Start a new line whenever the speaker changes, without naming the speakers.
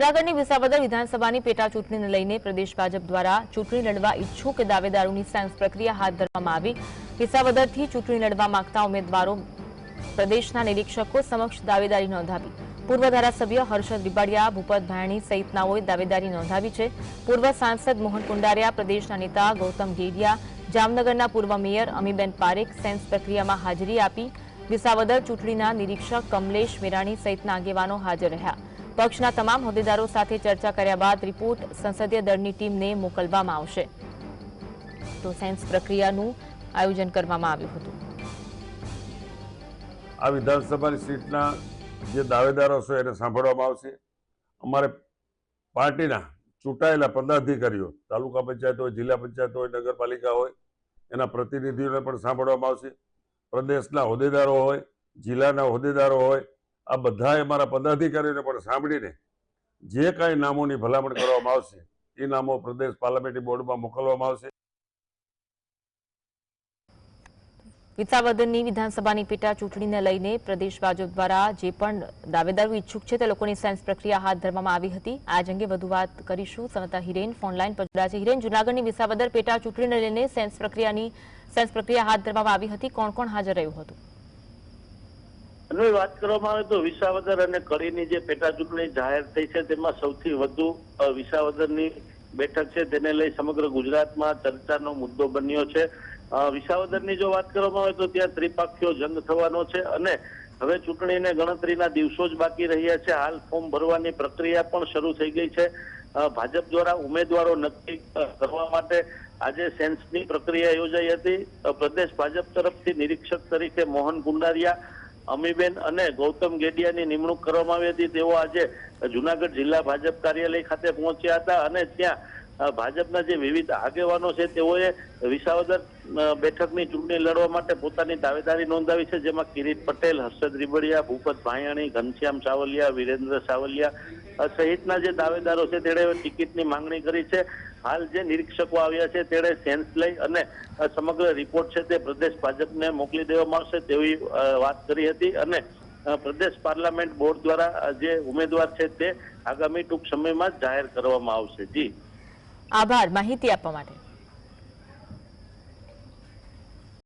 જૂનાગઢની વિસાવદર વિધાનસભાની પેટા ચૂંટણીને લઈને પ્રદેશ ભાજપ દ્વારા ચૂંટણી લડવા ઇચ્છુક દાવેદારોની સાયન્સ પ્રક્રિયા હાથ ધરવામાં આવી. વિસાવદરથી ચૂંટણી લડવા માંગતા ઉમેદવારો પ્રદેશના નિરીક્ષકો સમક્ષ દાવેદારી નોંધાવી. પૂર્વ ધારાસભ્ય હર્ષદ રીબાડિયા ભૂપત ભાયણી સહિતનાઓએ દાવેદારી નોંધાવી છે. પૂર્વ સાંસદ મોહન કુંડારિયા, પ્રદેશના નેતા ગૌતમ ગેડિયા, જામનગરના પૂર્વ મેયર અમીબેન પારેખ સેન્સ પ્રક્રિયામાં હાજરી આપી. વિસાવદર ચૂંટણીના નિરીક્ષક કમલેશ મેરાણી સહિતના આગેવાનો હાજર રહ્યા. પક્ષના તમામ હોદ્દેદારો સાથે ચર્ચા કર્યા બાદ રિપોર્ટ સંસદીય દળની ટીમને મોકલવામાં આવશે. તો સેન્સ પ્રક્રિયાનું આયોજન કરવામાં આવ્યું હતું.
આ વિધાનસભાની સીટના જે દાવેદારો છે એને સાંભળવામાં આવશે. અમારે પાર્ટીના ચૂંટાયેલા પદાધિકારીઓ, તાલુકા પંચાયત હોય, જિલ્લા પંચાયત હોય, નગરપાલિકા હોય, એના પ્રતિનિધિઓને પણ સાંભળવામાં આવશે. પ્રદેશના હોદ્દેદારો હોય, જિલ્લાના હોદ્દેદારો હોય આ બધાએ મારા પદાધિકારીઓને પણ સાંભળીને જે કાંઈ નામોની ભલામણ કરવામાં આવશે, એ નામો પ્રદેશ પાર્લામેન્ટરી બોર્ડમાં મોકલવામાં આવશે.
વિસાવદનની વિધાનસભાની પેટા ચૂંટણીને લઈને પ્રદેશ ભાજપ દ્વારા જે પણ દાવેદારો ઈચ્છુક છે તે લોકોની સાયન્સ પ્રક્રિયા હાથ ધરવામાં આવી હતી. આજ અંગે વધુ વાત કરીશું. સંવાદદાતા હિરેન, ફોનલાઈન પર જોડાયા છે. હિરેન, જૂનાગઢની વિસાવદર પેટા ચૂંટણીને લઈને સેન્સ પ્રક્રિયાની, સેન્સ પ્રક્રિયા હાથ ધરવામાં આવી હતી. કોણ કોણ હાજર રહ્યું હતું?
અને વાત કરવામાં આવે તો વિસાવદર અને કડીની જે પેટા ચૂંટણી જાહેર થઈ છે, તેમાં સૌથી વધુ વિસાવદરની બેઠક છે, તેને લઈ સમગ્ર ગુજરાતમાં ચર્ચાનો મુદ્દો બન્યો છે. વિસાવદરની જો વાત કરવામાં આવે તો ત્યાં ત્રિપાક્ષીય જંગ થવાનો છે અને હવે ચૂંટણીને ગણતરીના દિવસો જ બાકી રહ્યા છે. હાલ ફોર્મ ભરવાની પ્રક્રિયા પણ શરૂ થઈ ગઈ છે. ભાજપ દ્વારા ઉમેદવારો નક્કી કરવા માટે આજે સેન્સની પ્રક્રિયા યોજાઈ હતી. પ્રદેશ ભાજપ તરફથી નિરીક્ષક તરીકે મોહન ગુંડારિયા અમીબેન અને ગૌતમ ગેડિયાની નિમણૂક કરવામાં આવી હતી. તેઓ આજે જુનાગઢ જિલ્લા ભાજપ કાર્યાલય ખાતે પહોંચ્યા હતા અને ત્યાં ભાજપના જે વિવિધ આગેવાનો છે, તેઓએ વિસાવદર બેઠકની ચૂંટણી લડવા માટે પોતાની દાવેદારી નોંધાવી છે, જેમાં કિરીટ પટેલ, હર્ષદ રીબડિયા, ભૂપત ભાયાણી, ઘનશ્યામ સાવલિયા, વિરેન્દ્ર સાવલિયા સહિતના જે દાવેદારો છે, તેણે ટિકિટની માંગણી કરી છે. હાલ જે નિરીક્ષકો આવ્યા છે તેણે સેન્સ લઈ અને સમગ્ર રિપોર્ટ છે તે પ્રદેશ ભાજપને મોકલી દેવામાં આવશે તેવી વાત કરી હતી અને પ્રદેશ પાર્લામેન્ટ બોર્ડ દ્વારા જે ઉમેદવાર છે તે આગામી ટૂંક સમયમાં જાહેર કરવામાં આવશે. જી.
આભાર. માહિતી આપવા માટે.